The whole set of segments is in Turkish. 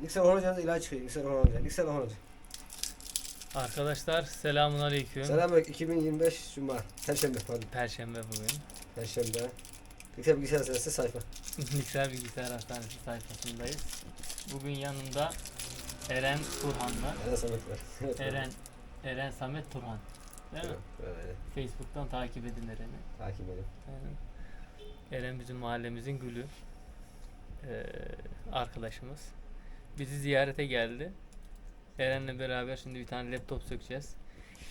Mikser olunca ilaç çıkıyor. Mikser olunca. Mikser olunca. Arkadaşlar selamun aleyküm. Selamünaleyküm 2025 Cuma. Perşembe pardon. Perşembe bugün. Perşembe. Mikser bilgisayar serisi sayfa. Bilgisayar Bilgisayar Hastanesi sayfasındayız. Bugün yanımda Eren Turhan'la. Eren Samet var. Evet, Eren Eren Samet Turhan. Değil mi? Evet, evet. Facebook'tan takip edin Eren'i. Takip edin. Aynen. Eren bizim mahallemizin gülü. Ee, arkadaşımız. Bizi ziyarete geldi. Eren'le beraber şimdi bir tane laptop sökeceğiz.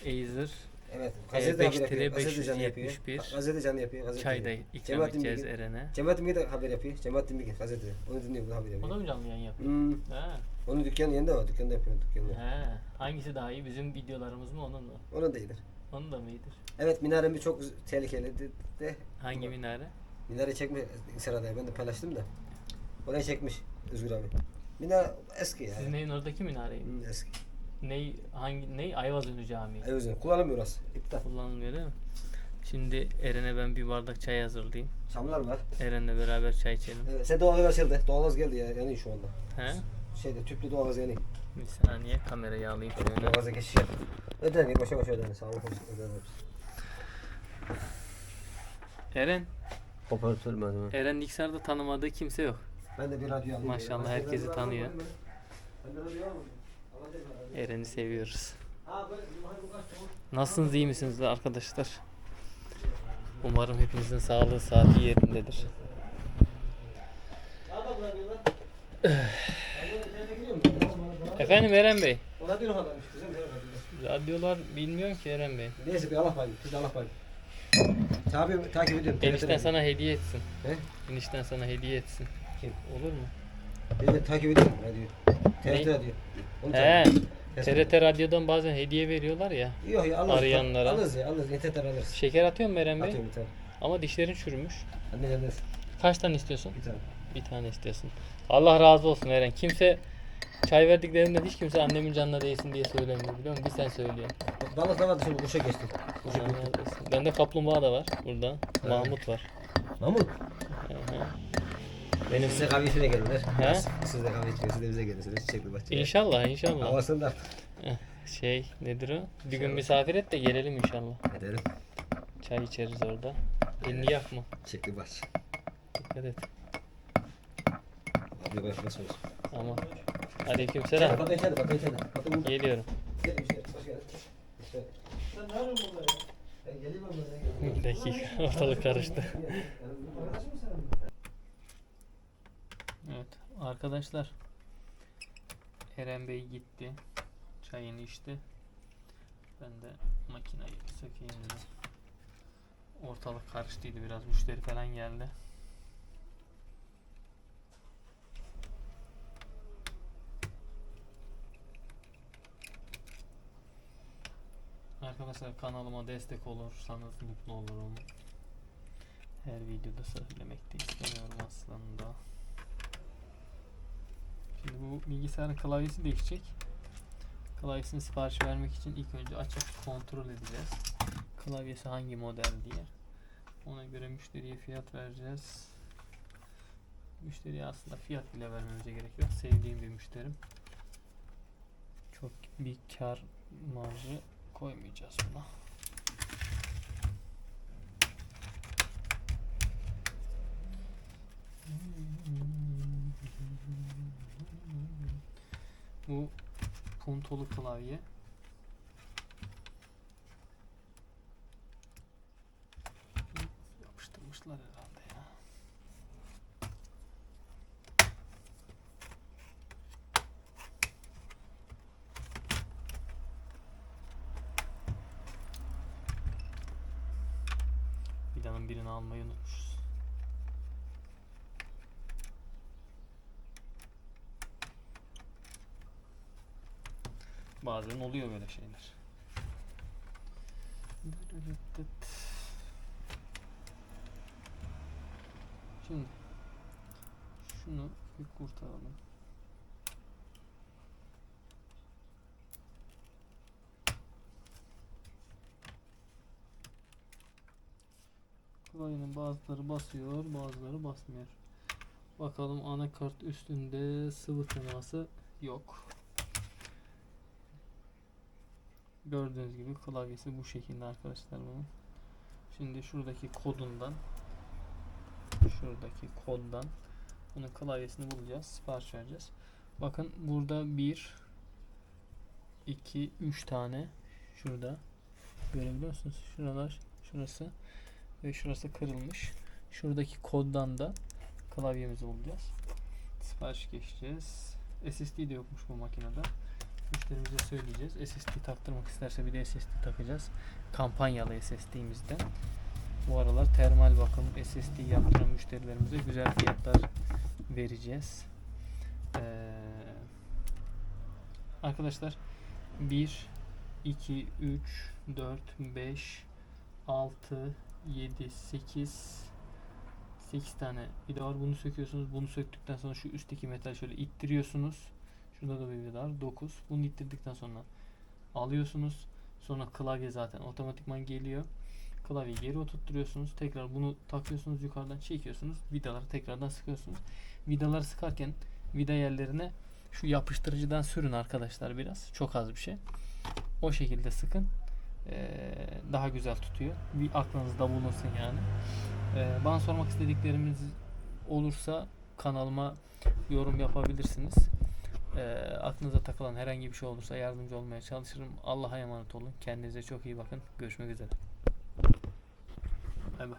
Acer Evet. Gazete haber yapıyor. Gazete canlı yapıyor. 571. Gazete canlı yapıyor. Gazete. çayda ikram Cemalettin edeceğiz Bilgin. Eren'e. Cemalettin Bilgin de haber yapıyor. Cemalettin Bilgin gazete. Onu dinliyor bu haber O yapıyor. da mı canlı yayın yapıyor? Hmm. Ha. Onun dükkanı yerinde var. Dükkanda yapıyor. Dükkanda. He. Hangisi daha iyi? Bizim videolarımız mı onun mu? Onun da iyidir. Onun da mı iyidir? Evet minarem bir çok tehlikeli de, de Hangi minare? minare çekmiş Sırada ben de paylaştım da. Orayı çekmiş Özgür abi. Minare eski ya. Sizin evin oradaki minareyi. mi? Hmm, eski. Ney hangi ney Ayvazönü Camii. Evet kullanılmıyor orası. İptal. Kullanılmıyor değil mi? Şimdi Eren'e ben bir bardak çay hazırlayayım. Çamlar var. Eren'le beraber çay içelim. Evet, sen doğalgaz açıldı. Doğalgaz geldi ya. Yani şu anda. He? Şeyde tüplü doğalgaz yani. Bir saniye kamerayı alayım şöyle. Doğalgaza geçiş yap. Öden boşa boşa öden. Sağ olun. Öden Eren, Operatör malzeme. Eren Niksar'da tanımadığı kimse yok. Ben de bir radyo alayım. Maşallah, herkesi tanıyor. Eren'i seviyoruz. Nasılsınız iyi misiniz arkadaşlar? Umarım hepinizin sağlığı saati yerindedir. Efendim Eren Bey. Radyolar bilmiyorum ki Eren Bey. Neyse bir Allah payı. Siz de Allah payı. Tabi takip ediyorum. Enişten sana hediye etsin. He? Enişten sana hediye etsin. Kim? Olur mu? Evet takip ediyorum radyoyu. TRT Ne? radyo. Onu He. takip- TRT radyodan bazen hediye veriyorlar ya. Yok ya alırız. Arayanlara. Alırız ya alırız. İnternetten alırız. Şeker atıyor mu Eren Bey? Atıyorum bir tane. Ama dişlerin çürümüş. Anne alırız. Kaç tane istiyorsun? Bir tane. Bir tane istiyorsun. Allah razı olsun Eren. Kimse çay verdiklerimden hiç kimse annemin canına değsin diye söylemiyor biliyor musun? Bir sen söylüyorsun. Balık da vardı şimdi kuşa geçtim. Kuşa olsun. Bende kaplumbağa da var burada. Mahmut var. Mahmut. Benim size kahve içmeye gelirler. He? Siz de kahve içmeye, siz de bize gelirsiniz. Çiçekli bahçeye. İnşallah inşallah. Havasında. Şey nedir o? Bir gün misafir et de gelelim inşallah. Edelim. Çay içeriz orada. Elini yakma. Çiçekli bahçe. Dikkat et. Abi bak nasıl olsun. Aman. Aleyküm selam. Kapı içeride, kapı içeride. Burada. Geliyorum. Gel işte, hoş geldin. Sen ne yapıyorsun burada ya? Ben geleyim ben burada. Bir dakika ortalık karıştı. Arkadaş mı sen? Evet arkadaşlar Eren Bey gitti çayını içti ben de makinayı sökeyim dedim ortalık karıştıydı biraz müşteri falan geldi Arkadaşlar kanalıma destek olursanız mutlu olurum. Her videoda söylemek de istemiyorum aslında. Şimdi bu bilgisayarın klavyesi değişecek. Klavyesini sipariş vermek için ilk önce açıp kontrol edeceğiz. Klavyesi hangi model diye. Ona göre müşteriye fiyat vereceğiz. Müşteriye aslında fiyat bile vermemize gerek yok. Sevdiğim bir müşterim. Çok bir kar marjı koymayacağız buna. Bu puntolu klavye. Yapıştırmışlar herhalde ya. Vidanın birini almayı unutmuşuz. Bazen oluyor böyle şeyler. Şimdi şunu bir kurtaralım. Klavyenin bazıları basıyor, bazıları basmıyor. Bakalım anakart üstünde sıvı teması yok. Gördüğünüz gibi klavyesi bu şekilde arkadaşlar bunun. Şimdi şuradaki kodundan şuradaki koddan bunun klavyesini bulacağız. Sipariş vereceğiz. Bakın burada bir 2 3 tane şurada görebiliyor musunuz? Şuralar şurası ve şurası kırılmış. Şuradaki koddan da klavyemizi bulacağız. Sipariş geçeceğiz. SSD de yokmuş bu makinede. Müşterimize söyleyeceğiz. SSD taktırmak isterse bir de SSD takacağız. Kampanyalı SSD'mizden. Bu aralar termal bakım SSD yaptıran müşterilerimize güzel fiyatlar vereceğiz. Ee, arkadaşlar 1 2 3 4 5 6 7 8 8 tane vida var. Bunu söküyorsunuz. Bunu söktükten sonra şu üstteki metal şöyle ittiriyorsunuz. Şurada da bir vida var. 9. Bunu ittirdikten sonra alıyorsunuz. Sonra klavye zaten otomatikman geliyor. Klavyeyi geri oturtturuyorsunuz. Tekrar bunu takıyorsunuz yukarıdan çekiyorsunuz. Vidaları tekrardan sıkıyorsunuz. Vidaları sıkarken vida yerlerine şu yapıştırıcıdan sürün arkadaşlar biraz. Çok az bir şey. O şekilde sıkın. Ee, daha güzel tutuyor. Bir aklınızda bulunsun yani. Ee, bana sormak istediklerimiz olursa kanalıma yorum yapabilirsiniz. Ee, aklınıza takılan herhangi bir şey olursa yardımcı olmaya çalışırım. Allah'a emanet olun. Kendinize çok iyi bakın. Görüşmek üzere. Bay bay.